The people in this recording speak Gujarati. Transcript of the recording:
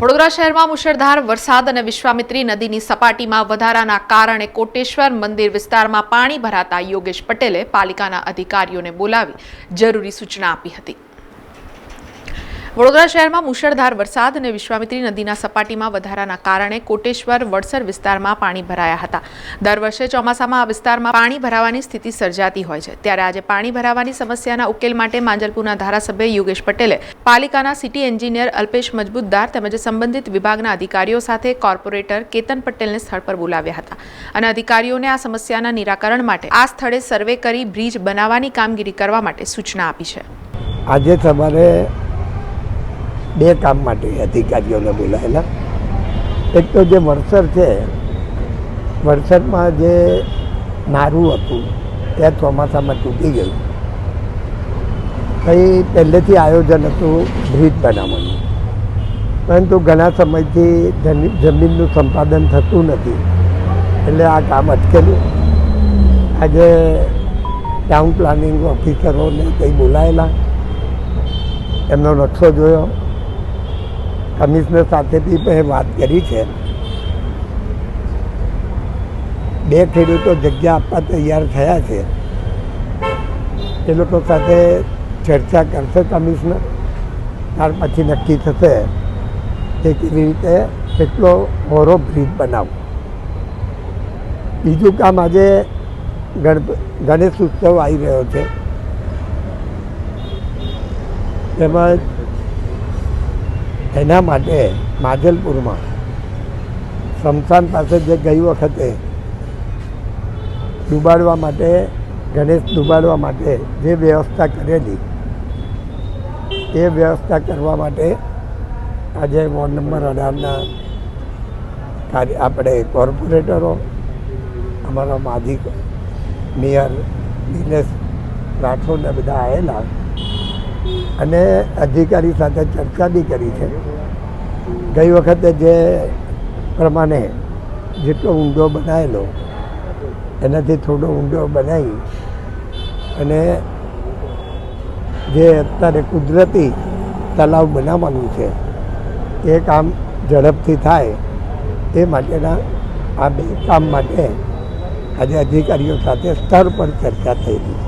વડોદરા શહેરમાં મુશળધાર વરસાદ અને વિશ્વામિત્રી નદીની સપાટીમાં વધારાના કારણે કોટેશ્વર મંદિર વિસ્તારમાં પાણી ભરાતા યોગેશ પટેલે પાલિકાના અધિકારીઓને બોલાવી જરૂરી સૂચના આપી હતી. વડોદરા શહેરમાં મુશળધાર વરસાદ અને વિશ્વામિત્રી નદીના સપાટીમાં વધારાના કારણે કોટેશ્વર, વડસર વિસ્તારમાં પાણી ભરાયા હતા. દર વર્ષે ચોમાસામાં આ વિસ્તારમાં પાણી ભરાવાની સ્થિતિ સર્જાતી હોય છે. ત્યારે આજે પાણી ભરાવાની સમસ્યાના ઉકેલ માટે માંજલપુરના ધારાસભ્ય યોગેશ પટેલે પાલિકાના સિટી એન્જિનિયર અલ્પેશ મજબૂતદાર તેમજ સંબંધિત વિભાગના અધિકારીઓ સાથે કોર્પોરેટર કેતન પટેલને સ્થળ પર બોલાવ્યા હતા અને અધિકારીઓને આ સમસ્યાના નિરાકરણ માટે આ સ્થળે સર્વે કરી બ્રિજ બનાવવાની કામગીરી કરવા માટે સૂચના આપી છે. આજે તમારે બે કામ માટે અધિકારીઓને બોલાયેલા. એક તો જે વરસર છે વરસરમાં જે નારું હતું તે ચોમાસામાં તૂટી ગયું. કંઈ પહેલેથી આયોજન હતું બ્રિજ બનાવવાનું. પરંતુ ઘણા સમયથી જમીનનું સંપાદન થતું નથી. એટલે આ કામ અટકેલું. આજે ટાઉન પ્લાનિંગ ઓફિસરોને કંઈ બોલાયેલા. એમનો નકશો જોયો. કમિશનર સાથે બી મેં વાત કરી છે. બે ખેડૂતો જગ્યા આપવા તૈયાર થયા છે. એ લોકો સાથે ચર્ચા કરશે કમિશનર. ત્યાર પછી નક્કી થશે કે કેવી રીતે કેટલો મોરો બ્રિજ બનાવવો. બીજું કામ આજે ગણેશ ઉત્સવ આવી રહ્યો છે. તેમજ એના માટે માજલપુરમાં સ્મશાન પાસે જે ગઈ વખતે ડૂબાડવા માટે, ગણેશ ડૂબાડવા માટે જે વ્યવસ્થા કરેલી, એ વ્યવસ્થા કરવા માટે આજે વોર્ડ નંબર અઢારના કાર્ય, આપણે કોર્પોરેટરો, અમારા માધિક મેયર દિનેશ રાઠોડને બધા આવેલા અને અધિકારી સાથે ચર્ચા બી કરી છે. ગઈ વખતે જે પ્રમાણે જેટલો ઊંડો બનાવેલો, એનાથી થોડો ઊંડો બનાવી અને જે અત્યારે કુદરતી તલાવ બનાવવાનું છે, એ કામ ઝડપથી થાય, એ માટેના આ બે કામ માટે આજે અધિકારીઓ સાથે સ્તર પર ચર્ચા થઈ હતી